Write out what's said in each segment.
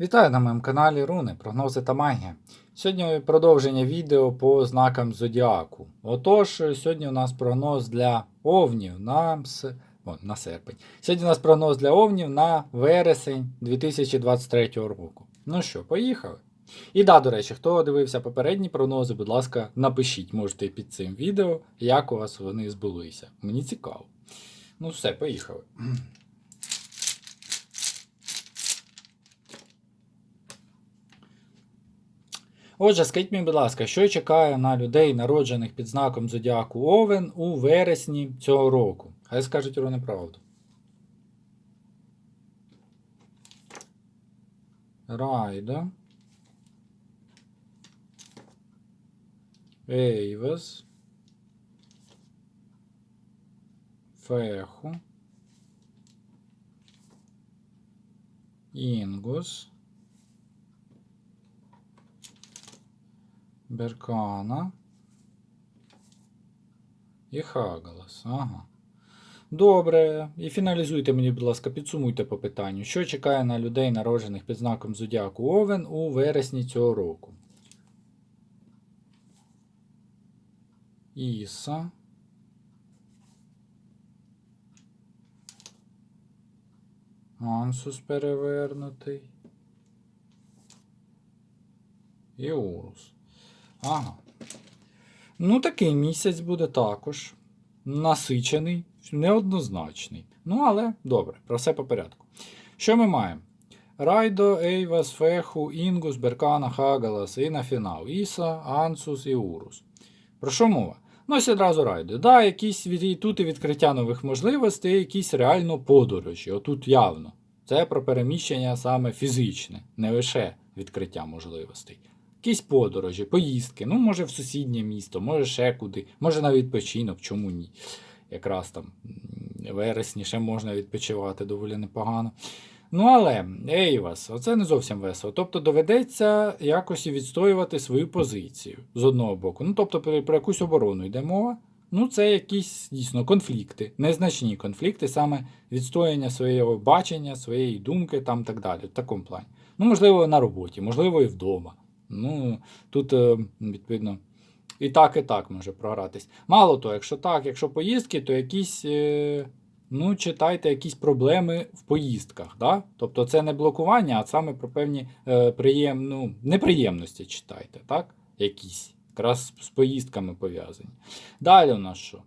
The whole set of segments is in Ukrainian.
Вітаю на моєму каналі Руни, прогнози та магія. Сьогодні продовження відео по знакам Зодіаку. Отож, сьогодні у нас прогноз для овнів на, О, на серпень. Сьогодні у нас прогноз для овнів на вересень 2023 року. Ну що, поїхали? І да, до речі, хто дивився попередні прогнози, будь ласка, напишіть, можете під цим відео, як у вас вони збулися. Мені цікаво. Ну все, поїхали. Отже, скажіть мені, будь ласка, що чекає на людей, народжених під знаком Зодіаку Овен у вересні цього року? Хай скажуть вони правду. Райда. Ейвес. Феху. Інгус. Беркана і Хагалас. Ага. Добре. І фіналізуйте мені, будь ласка, підсумуйте по питанню. Що чекає на людей, народжених під знаком Зодіаку Овен у вересні цього року? Іса. Ансус перевернутий. І Урус. Ага. Ну, такий місяць буде також. Насичений, неоднозначний. Ну, але добре, про все по порядку. Що ми маємо? Райдо, Ейвас, Феху, Інгус, Беркана, Хагалас і на фінал. Іса, Ансус і Урус. Про що мова? Ну, ось одразу Райдо. Да, якісь від, тут і відкриття нових можливостей, якісь реально подорожі. Отут явно. Це про переміщення саме фізичне, не лише відкриття можливостей якісь подорожі, поїздки, ну, може, в сусіднє місто, може ще куди, може на відпочинок, чому ні. Якраз там вересні ще можна відпочивати доволі непогано. Ну, але, ей вас, оце не зовсім весело. Тобто доведеться якось відстоювати свою позицію з одного боку. Ну, тобто, про, якусь оборону йде мова. Ну, це якісь дійсно конфлікти, незначні конфлікти, саме відстояння свого бачення, своєї думки там так далі. В такому плані. Ну, можливо, на роботі, можливо, і вдома. Ну, тут, е, відповідно, і так, і так може програтись. Мало того, якщо так, якщо поїздки, то якісь, е, ну, читайте якісь проблеми в поїздках. Да? Тобто це не блокування, а саме про певні е, приєм, ну, неприємності читайте, так? Якісь. Якраз з поїздками пов'язані. Далі у нас що?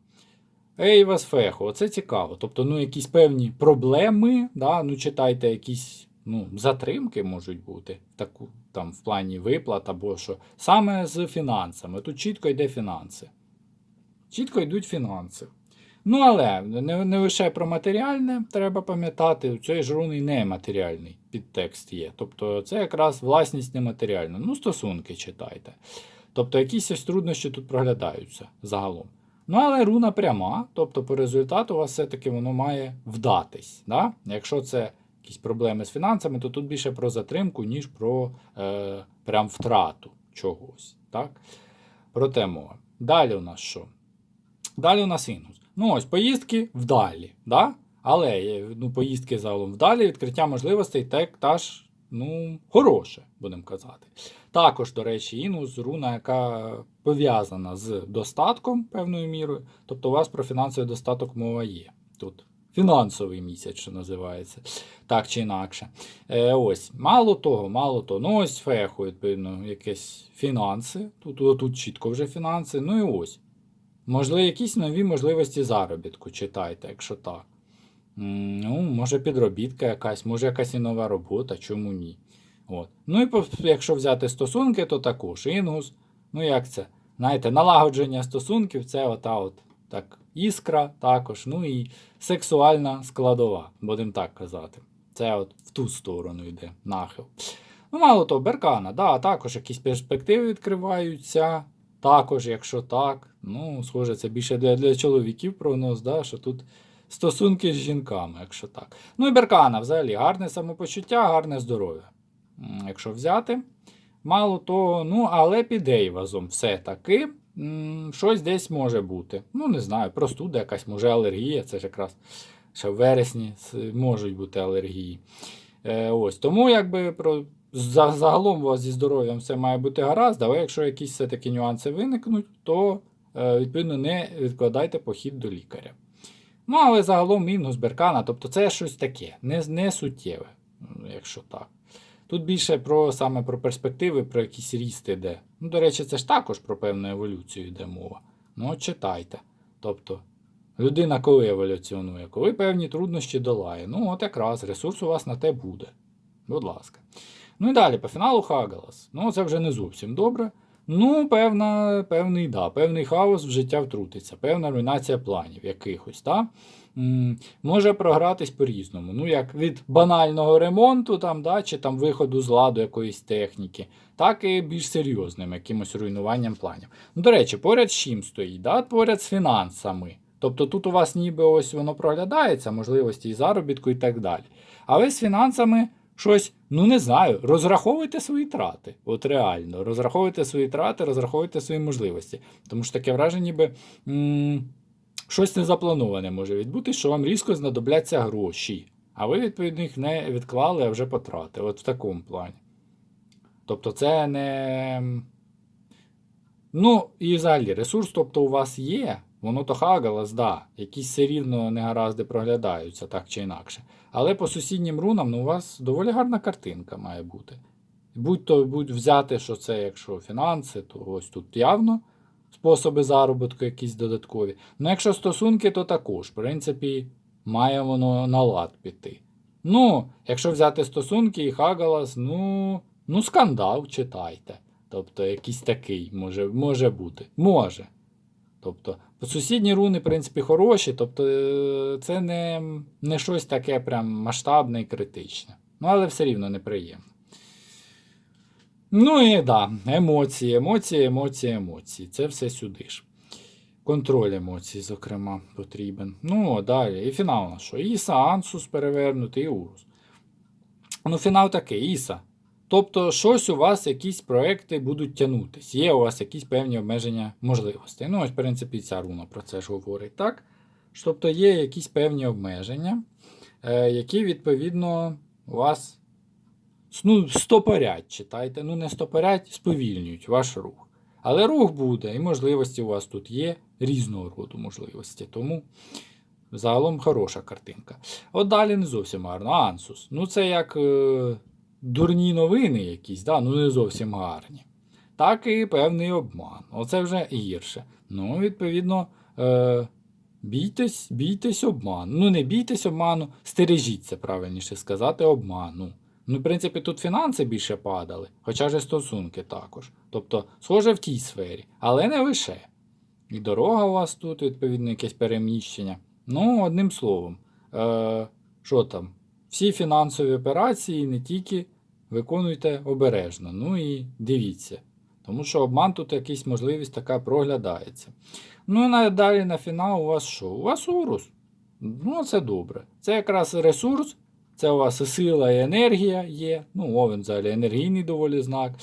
Ейвас Фехо, оце цікаво. Тобто, ну, якісь певні проблеми, да? ну, читайте якісь ну, затримки можуть бути таку, там, в плані виплат або що. Саме з фінансами. Тут чітко йде фінанси. Чітко йдуть фінанси. Ну, але не, не лише про матеріальне треба пам'ятати, у цієї ж руни нематеріальний підтекст є. Тобто це якраз власність нематеріальна. Ну, стосунки читайте. Тобто якісь ось труднощі тут проглядаються загалом. Ну, але руна пряма, тобто по результату у вас все-таки воно має вдатись. Да? Якщо це якісь проблеми з фінансами, то тут більше про затримку, ніж про е, прям втрату чогось. Так? Про мова. Далі у нас що? Далі у нас інгус. Ну, ось поїздки вдалі. Да? Але е, ну, поїздки загалом вдалі, відкриття можливостей так, теж ну, хороше, будемо казати. Також, до речі, інгус руна, яка пов'язана з достатком певною мірою. Тобто у вас про фінансовий достаток мова є. Тут фінансовий місяць, що називається, так чи інакше. Е, ось, мало того, мало того. Ну, ось феху, відповідно, якісь фінанси. Тут, тут чітко вже фінанси. Ну і ось. Можливо, якісь нові можливості заробітку читайте, якщо так. Ну, може, підробітка якась, може якась і нова робота, чому ні. От. Ну і якщо взяти стосунки, то також інгус. Ну, як це? Знаєте, налагодження стосунків це ота от так, іскра також. Ну і сексуальна складова, будемо так казати. Це от в ту сторону йде нахил. Ну, мало того, Беркана, да, також якісь перспективи відкриваються. Також, якщо так, ну, схоже, це більше для, для чоловіків прогноз, да, що тут стосунки з жінками, якщо так. Ну і Беркана взагалі гарне самопочуття, гарне здоров'я. Якщо взяти. Мало того, ну, але під Ейвазом все-таки щось десь може бути. Ну, не знаю, простуда якась, може алергія, це ж якраз ще в вересні можуть бути алергії. Е, ось, тому якби про загалом у вас зі здоров'ям все має бути гаразд, але якщо якісь все-таки нюанси виникнуть, то е, відповідно не відкладайте похід до лікаря. Ну, але загалом мінус беркана, тобто це щось таке, не, не суттєве, якщо так. Тут більше про саме про перспективи, про якісь ріст йде. Ну, до речі, це ж також про певну еволюцію йде мова. Ну, от читайте. Тобто, людина коли еволюціонує, коли певні труднощі долає. Ну, от якраз ресурс у вас на те буде. Будь ласка. Ну і далі, по фіналу Хагалас. Ну, це вже не зовсім добре. Ну, певна, певний, да, певний хаос в життя втрутиться, певна руйнація планів якихось. Да? Може програтись по-різному. Ну, як від банального ремонту, там, да, чи там виходу з ладу якоїсь техніки, так і більш серйозним якимось руйнуванням планів. Ну, до речі, поряд з чим стоїть? Да? Поряд з фінансами. Тобто тут у вас ніби ось воно проглядається, можливості і заробітку і так далі. Але з фінансами щось, ну не знаю, розраховуйте свої трати. От реально, розраховуйте свої трати, розраховуйте свої можливості. Тому що таке враження, ніби м- щось незаплановане може відбути, що вам різко знадобляться гроші. А ви, відповідно, їх не відклали, а вже потратили. От в такому плані. Тобто, це не. Ну, і взагалі, ресурс, тобто, у вас є, воно то хагалас, да, якісь все рівно негаразди проглядаються, так чи інакше. Але по сусіднім рунам ну, у вас доволі гарна картинка має бути. Будь то будь взяти, що це, якщо фінанси, то ось тут явно способи заробітку якісь додаткові. Ну, якщо стосунки, то також, в принципі, має воно на лад піти. Ну, якщо взяти стосунки і Хагалас, ну, ну скандал читайте. Тобто, якийсь такий може, може бути. Може. Тобто, сусідні руни, в принципі, хороші, тобто е, це не, не щось таке прям масштабне і критичне. Ну, але все рівно неприємно. Ну і да, емоції, емоції, емоції, емоції. Це все сюди ж. Контроль емоцій, зокрема, потрібен. Ну, далі. І фінал на що? Іса, Ансус перевернутий, і Урус. Ну, фінал такий, Іса. Тобто, щось у вас, якісь проекти будуть тягнутись. Є у вас якісь певні обмеження можливостей. Ну, ось, в принципі, ця руна про це ж говорить, так? Тобто є якісь певні обмеження, е, які, відповідно, у вас ну, стопорять, читайте. Ну, не стопорять, сповільнюють ваш рух. Але рух буде, і можливості у вас тут є різного роду можливості. Тому загалом хороша картинка. От далі не зовсім гарно. Ансус. Ну, це як е, дурні новини якісь, да? ну не зовсім гарні. Так і певний обман. Оце вже гірше. Ну, відповідно, е, бійтесь, бійтесь обману. Ну, не бійтесь обману, стережіться, правильніше сказати, обману. Ну, в принципі, тут фінанси більше падали, хоча ж стосунки також. Тобто, схоже в тій сфері, але не лише. І дорога у вас тут, відповідно, якесь переміщення. Ну, одним словом, е, що там? Всі фінансові операції не тільки виконуйте обережно, ну і дивіться. Тому що обман тут якась можливість така проглядається. Ну і далі на фінал у вас що? У вас урус. Ну, це добре. Це якраз ресурс, це у вас і сила, і енергія є. Ну, овен взагалі енергійний доволі знак.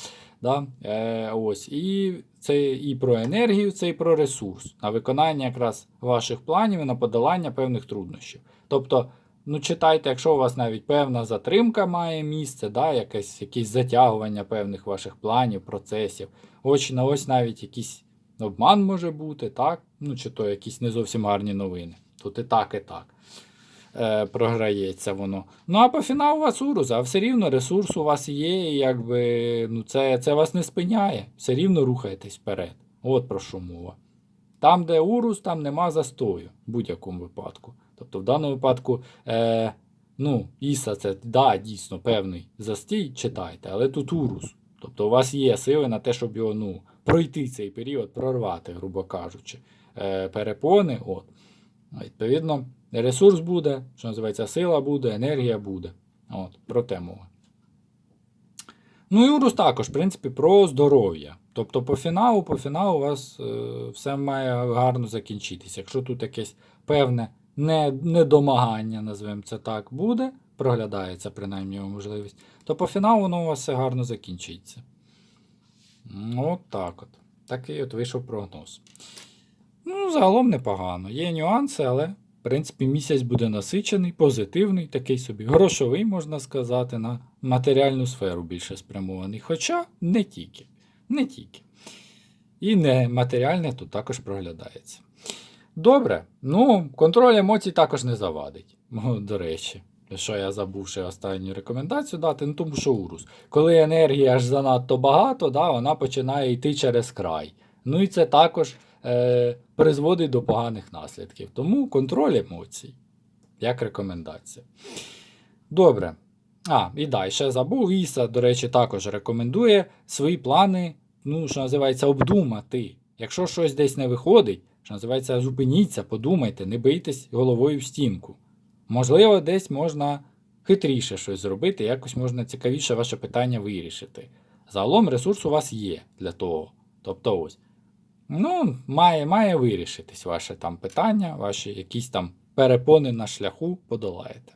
Да? Е, ось. І це і про енергію, це і про ресурс, на виконання якраз ваших планів і на подолання певних труднощів. Тобто, ну, читайте, якщо у вас навіть певна затримка має місце, да, якесь, якісь затягування певних ваших планів, процесів, ось на ось навіть якийсь обман може бути, так? Ну, чи то якісь не зовсім гарні новини. Тут і так, і так е, програється воно. Ну, а по фіналу у вас урус, а все рівно ресурс у вас є, і якби ну, це, це вас не спиняє. Все рівно рухаєтесь вперед. От про що мова. Там, де урус, там нема застою в будь-якому випадку. Тобто, в даному випадку, е, ну, Іса, це да, дійсно певний застій, читайте, але тут урус. Тобто у вас є сили на те, щоб його ну, пройти цей період, прорвати, грубо кажучи, е, перепони. От. Відповідно, ресурс буде, що називається, сила буде, енергія буде. От, про те мова. Ну і урус також, в принципі, про здоров'я. Тобто по фіналу, по фіналу у вас е, все має гарно закінчитися. Якщо тут якесь певне не, недомагання, називаємо це так, буде, проглядається принаймні його можливість, то по фіналу воно у вас все гарно закінчиться. Ну, От так от. Такий от вийшов прогноз. Ну, загалом непогано. Є нюанси, але в принципі, місяць буде насичений, позитивний, такий собі, грошовий, можна сказати, на матеріальну сферу більше спрямований. Хоча не тільки. Не тільки. І не матеріальне тут також проглядається. Добре, ну, контроль емоцій також не завадить. До речі, що я забув ще останню рекомендацію дати, ну тому що урус. Коли енергії аж занадто багато, да, вона починає йти через край. Ну і це також е, призводить до поганих наслідків. Тому контроль емоцій, як рекомендація. Добре. А, і да, і ще забув. Іса, до речі, також рекомендує свої плани, ну, що називається, обдумати. Якщо щось десь не виходить, що називається, зупиніться, подумайте, не бийтесь головою в стінку. Можливо, десь можна хитріше щось зробити, якось можна цікавіше ваше питання вирішити. Загалом ресурс у вас є для того. Тобто ось. Ну, має, має вирішитись ваше там питання, ваші якісь там перепони на шляху подолаєте